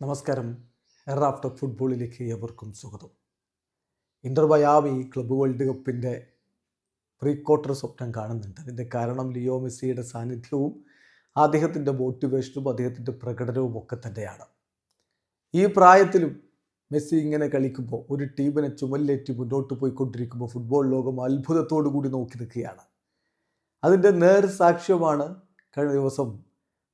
നമസ്കാരം. എറാഫ്റ്റർ ഫുട്ബോളിലേക്ക് ഏവർക്കും സ്വാഗതം. ഇന്റർ മയാമി ക്ലബ് വേൾഡ് കപ്പിന്റെ പ്രീ ക്വാർട്ടർ സ്വപ്നം കാണുന്നുണ്ട്. അതിന്റെ കാരണം ലിയോ മെസ്സിയുടെ സാന്നിധ്യവും അദ്ദേഹത്തിന്റെ മോട്ടിവേഷനും അദ്ദേഹത്തിന്റെ പ്രകടനവും ഒക്കെ തന്നെയാണ്. ഈ പ്രായത്തിലും മെസ്സി ഇങ്ങനെ കളിക്കുമ്പോൾ ഒരു ടീമിനെ ചുമലിലേറ്റി മുന്നോട്ട് പോയിക്കൊണ്ടിരിക്കുമ്പോൾ ഫുട്ബോൾ ലോകം അത്ഭുതത്തോടു കൂടി നോക്കി നിൽക്കുകയാണ്. അതിന്റെ നേർ സാക്ഷ്യമാണ് കഴിഞ്ഞ ദിവസം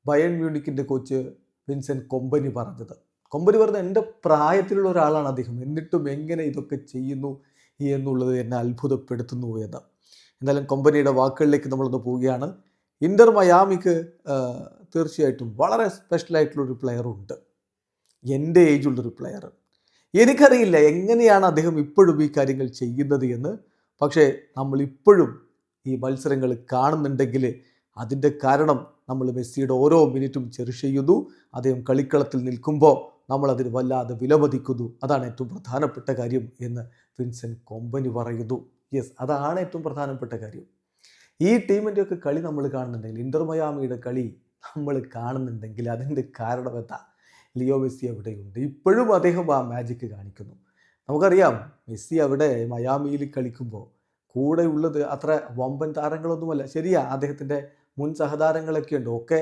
ബയൺ മ്യൂണിക്കിന്റെ കോച്ച് വിൻസെന്റ് കൊമ്പനി പറഞ്ഞത്. കൊമ്പനി പറഞ്ഞ എന്റെ പ്രായത്തിലുള്ള ഒരാളാണ് അദ്ദേഹം. എന്നിട്ടും എങ്ങനെ ഇതൊക്കെ ചെയ്യുന്നു എന്നുള്ളത് എന്നെ അത്ഭുതപ്പെടുത്തുന്നു എന്ന്. എന്തായാലും കൊമ്പനിയുടെ വാക്കുകളിലേക്ക് നമ്മളൊന്ന് പോവുകയാണ്. ഇന്റർ മയാമിക്ക് തീർച്ചയായിട്ടും വളരെ സ്പെഷ്യലായിട്ടുള്ളൊരു പ്ലെയറുണ്ട് എന്റെ ഏജുള്ളൊരു പ്ലെയർ എനിക്കറിയില്ല എങ്ങനെയാണ് അദ്ദേഹം ഇപ്പോഴും ഈ കാര്യങ്ങൾ ചെയ്യുന്നത് എന്ന്. പക്ഷേ നമ്മളിപ്പോഴും ഈ മത്സരങ്ങൾ കാണുന്നുണ്ടെങ്കിൽ അതിന്റെ കാരണം നമ്മൾ മെസ്സിയുടെ ഓരോ മിനിറ്റും ചെറിഷ് ചെയ്യുന്നു. അദ്ദേഹം കളിക്കളത്തിൽ നിൽക്കുമ്പോൾ നമ്മളതിന് വല്ലാതെ വിലമതിക്കുന്നു. അതാണ് ഏറ്റവും പ്രധാനപ്പെട്ട കാര്യം എന്ന് വിൻസെന്റ് കൊമ്പനി പറയുന്നു. യെസ് അതാണ് ഏറ്റവും പ്രധാനപ്പെട്ട കാര്യം. ഈ ടീമിന്റെയൊക്കെ കളി നമ്മൾ കാണുന്നുണ്ടെങ്കിൽ ഇന്റർ മയാമിയുടെ കളി നമ്മൾ കാണുന്നുണ്ടെങ്കിൽ അതിന്റെ കാരണം എന്താ? ലിയോ മെസ്സി അവിടെയുണ്ട്. ഇപ്പോഴും അദ്ദേഹം ആ മാജിക്ക് കാണിക്കുന്നു. നമുക്കറിയാം മെസ്സി അവിടെ മയാമിയിൽ കളിക്കുമ്പോൾ കൂടെയുള്ളത് അത്ര വമ്പൻ താരങ്ങളൊന്നുമല്ല. ശരിയാ അദ്ദേഹത്തിന്റെ മുൻ സഹതാരങ്ങളൊക്കെ ഉണ്ട്. ഒക്കെ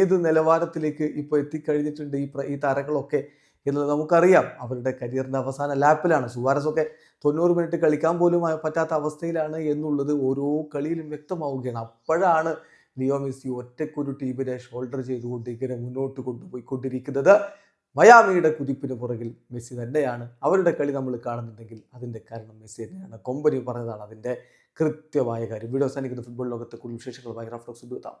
ഏത് നിലവാരത്തിലേക്ക് ഇപ്പോൾ എത്തിക്കഴിഞ്ഞിട്ടുണ്ട് ഈ ഈ താരങ്ങളൊക്കെ എന്നുള്ളത് നമുക്കറിയാം. അവരുടെ കരിയറിന്റെ അവസാന ലാപ്പിലാണ്. സുവാരസ് ഒക്കെ തൊണ്ണൂറ് മിനിറ്റ് കളിക്കാൻ പോലും പറ്റാത്ത അവസ്ഥയിലാണ് എന്നുള്ളത് ഓരോ കളിയിലും വ്യക്തമാവുകയാണ്. അപ്പോഴാണ് ലിയോ മെസ്സി ഒറ്റക്കൊരു ടീമിനെ ഷോൾഡർ ചെയ്തുകൊണ്ട് ഇങ്ങനെ മുന്നോട്ട് കൊണ്ടുപോയിക്കൊണ്ടിരിക്കുന്നത്. മയാമിയുടെ കുതിപ്പിന് പുറകിൽ മെസ്സി തന്നെയാണ്. അവരുടെ കളി നമ്മൾ കാണുന്നുണ്ടെങ്കിൽ അതിന്റെ കാരണം മെസ്സി തന്നെയാണ്. കൊമ്പനി പറഞ്ഞതാണ് അതിന്റെ കൃത്യമായ കാര്യം. വീഡിയോ അവസാനിക്കുന്ന. ഫുട്ബോൾ ലോകത്തെ കൂടുതൽ വിശേഷങ്ങളുമായി റഫ്ലോക്സ് എത്താം